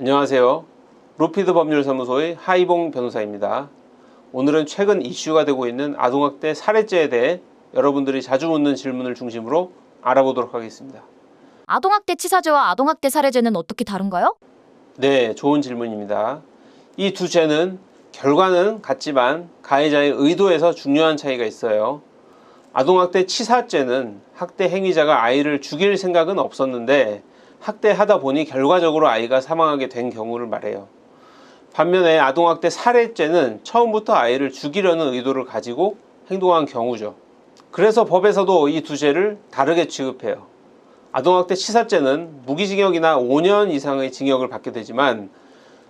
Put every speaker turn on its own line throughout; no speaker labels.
안녕하세요. 로피드 법률사무소의 하이봉 변호사입니다. 오늘은 최근 이슈가 되고 있는 아동학대 살해죄에 대해 여러분들이 자주 묻는 질문을 중심으로 알아보도록 하겠습니다.
아동학대 치사죄와 아동학대 살해죄는 어떻게 다른가요?
네, 좋은 질문입니다. 이 두 죄는 결과는 같지만 가해자의 의도에서 중요한 차이가 있어요. 아동학대 치사죄는 학대 행위자가 아이를 죽일 생각은 없었는데 학대하다 보니 결과적으로 아이가 사망하게 된 경우를 말해요. 반면에 아동학대 살해죄는 처음부터 아이를 죽이려는 의도를 가지고 행동한 경우죠. 그래서 법에서도 이 두 죄를 다르게 취급해요. 아동학대 치사죄는 무기징역이나 5년 이상의 징역을 받게 되지만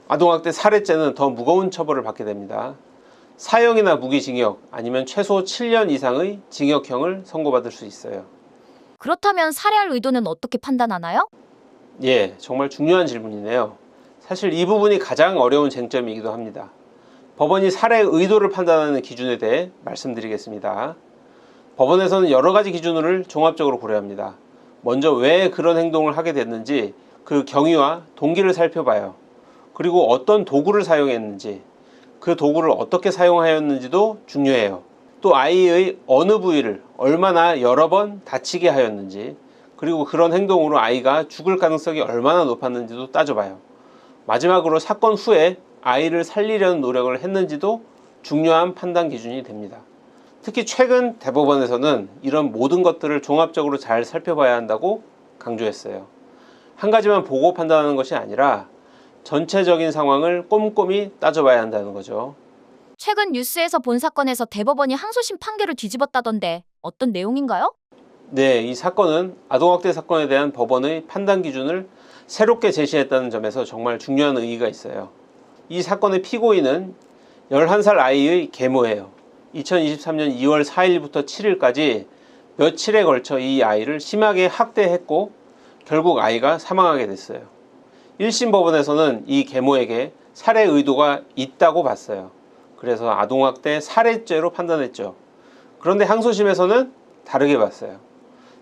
아동학대 살해죄는 더 무거운 처벌을 받게 됩니다. 사형이나 무기징역 아니면 최소 7년 이상의 징역형을 선고받을 수 있어요.
그렇다면 살해할 의도는 어떻게 판단하나요?
예, 정말 중요한 질문이네요. 사실 이 부분이 가장 어려운 쟁점이기도 합니다. 법원이 살해 의도를 판단하는 기준에 대해 말씀드리겠습니다. 법원에서는 여러 가지 기준을 종합적으로 고려합니다. 먼저 왜 그런 행동을 하게 됐는지 그 경위와 동기를 살펴봐요. 그리고 어떤 도구를 사용했는지, 그 도구를 어떻게 사용하였는지도 중요해요. 또 아이의 어느 부위를 얼마나 여러 번 다치게 하였는지, 그리고 그런 행동으로 아이가 죽을 가능성이 얼마나 높았는지도 따져봐요. 마지막으로 사건 후에 아이를 살리려는 노력을 했는지도 중요한 판단 기준이 됩니다. 특히 최근 대법원에서는 이런 모든 것들을 종합적으로 잘 살펴봐야 한다고 강조했어요. 한 가지만 보고 판단하는 것이 아니라 전체적인 상황을 꼼꼼히 따져봐야 한다는 거죠.
최근 뉴스에서 본 사건에서 대법원이 항소심 판결을 뒤집었다던데 어떤 내용인가요?
네, 이 사건은 아동학대 사건에 대한 법원의 판단 기준을 새롭게 제시했다는 점에서 정말 중요한 의의가 있어요. 이 사건의 피고인은 11살 아이의 계모예요. 2023년 2월 4일부터 7일까지 며칠에 걸쳐 이 아이를 심하게 학대했고 결국 아이가 사망하게 됐어요. 1심 법원에서는 이 계모에게 살해 의도가 있다고 봤어요. 그래서 아동학대 살해죄로 판단했죠. 그런데 항소심에서는 다르게 봤어요.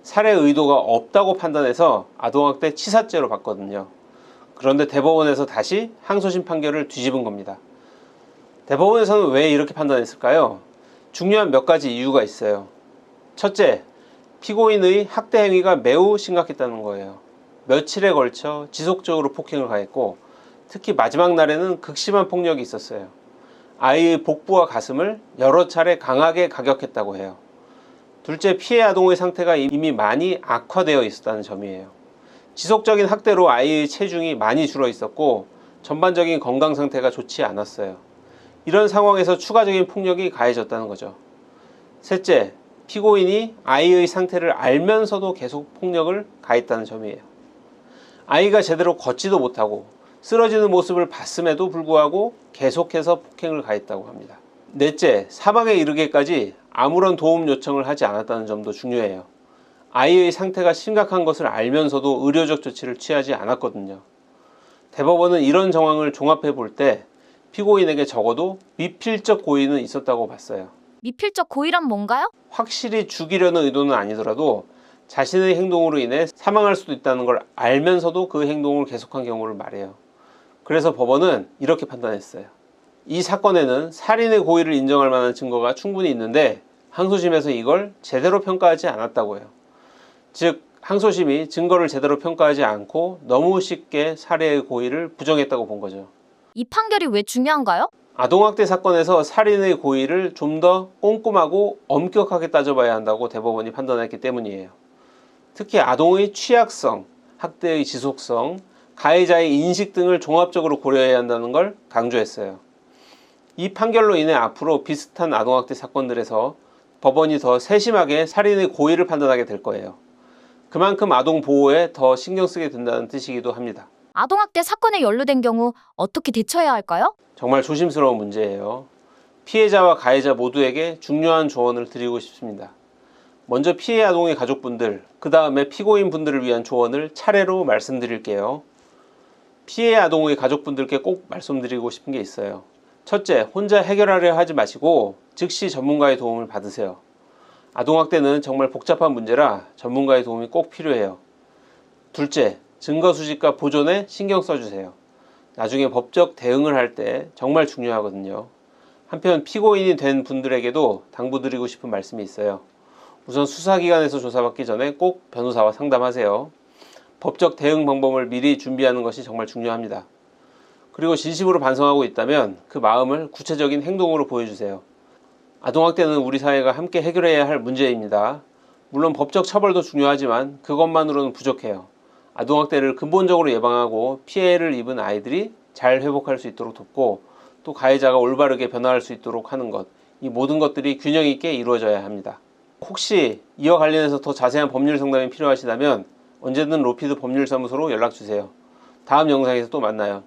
살해 의도가 없다고 판단해서 아동학대 치사죄로 봤거든요. 그런데 대법원에서 다시 항소심 판결을 뒤집은 겁니다. 대법원에서는 왜 이렇게 판단했을까요? 중요한 몇 가지 이유가 있어요. 첫째, 피고인의 학대 행위가 매우 심각했다는 거예요. 며칠에 걸쳐 지속적으로 폭행을 가했고 특히 마지막 날에는 극심한 폭력이 있었어요. 아이의 복부와 가슴을 여러 차례 강하게 가격했다고 해요. 둘째, 피해 아동의 상태가 이미 많이 악화되어 있었다는 점이에요. 지속적인 학대로 아이의 체중이 많이 줄어 있었고 전반적인 건강 상태가 좋지 않았어요. 이런 상황에서 추가적인 폭력이 가해졌다는 거죠. 셋째, 피고인이 아이의 상태를 알면서도 계속 폭력을 가했다는 점이에요. 아이가 제대로 걷지도 못하고 쓰러지는 모습을 봤음에도 불구하고 계속해서 폭행을 가했다고 합니다. 넷째, 사망에 이르기까지 아무런 도움 요청을 하지 않았다는 점도 중요해요. 아이의 상태가 심각한 것을 알면서도 의료적 조치를 취하지 않았거든요. 대법원은 이런 정황을 종합해 볼 때 피고인에게 적어도 미필적 고의는 있었다고 봤어요.
미필적 고의란 뭔가요?
확실히 죽이려는 의도는 아니더라도 자신의 행동으로 인해 사망할 수도 있다는 걸 알면서도 그 행동을 계속한 경우를 말해요. 그래서 법원은 이렇게 판단했어요. 이 사건에는 살인의 고의를 인정할 만한 증거가 충분히 있는데 항소심에서 이걸 제대로 평가하지 않았다고 해요. 즉 항소심이 증거를 제대로 평가하지 않고 너무 쉽게 살해의 고의를 부정했다고 본 거죠.
이 판결이 왜 중요한가요?
아동학대 사건에서 살인의 고의를 좀 더 꼼꼼하고 엄격하게 따져봐야 한다고 대법원이 판단했기 때문이에요. 특히 아동의 취약성, 학대의 지속성, 가해자의 인식 등을 종합적으로 고려해야 한다는 걸 강조했어요. 이 판결로 인해 앞으로 비슷한 아동학대 사건들에서 법원이 더 세심하게 살인의 고의를 판단하게 될 거예요. 그만큼 아동 보호에 더 신경 쓰게 된다는 뜻이기도 합니다.
아동학대 사건에 연루된 경우 어떻게 대처해야 할까요?
정말 조심스러운 문제예요. 피해자와 가해자 모두에게 중요한 조언을 드리고 싶습니다. 먼저 피해 아동의 가족분들, 그 다음에 피고인 분들을 위한 조언을 차례로 말씀드릴게요. 피해 아동의 가족분들께 꼭 말씀드리고 싶은 게 있어요. 첫째, 혼자 해결하려 하지 마시고 즉시 전문가의 도움을 받으세요. 아동학대는 정말 복잡한 문제라 전문가의 도움이 꼭 필요해요. 둘째, 증거 수집과 보존에 신경 써주세요. 나중에 법적 대응을 할 때 정말 중요하거든요. 한편 피고인이 된 분들에게도 당부드리고 싶은 말씀이 있어요. 우선 수사기관에서 조사받기 전에 꼭 변호사와 상담하세요. 법적 대응 방법을 미리 준비하는 것이 정말 중요합니다. 그리고 진심으로 반성하고 있다면 그 마음을 구체적인 행동으로 보여주세요. 아동학대는 우리 사회가 함께 해결해야 할 문제입니다. 물론 법적 처벌도 중요하지만 그것만으로는 부족해요. 아동학대를 근본적으로 예방하고 피해를 입은 아이들이 잘 회복할 수 있도록 돕고 또 가해자가 올바르게 변화할 수 있도록 하는 것, 이 모든 것들이 균형 있게 이루어져야 합니다. 혹시 이와 관련해서 더 자세한 법률 상담이 필요하시다면 언제든 로피드 법률사무소로 연락 주세요. 다음 영상에서 또 만나요.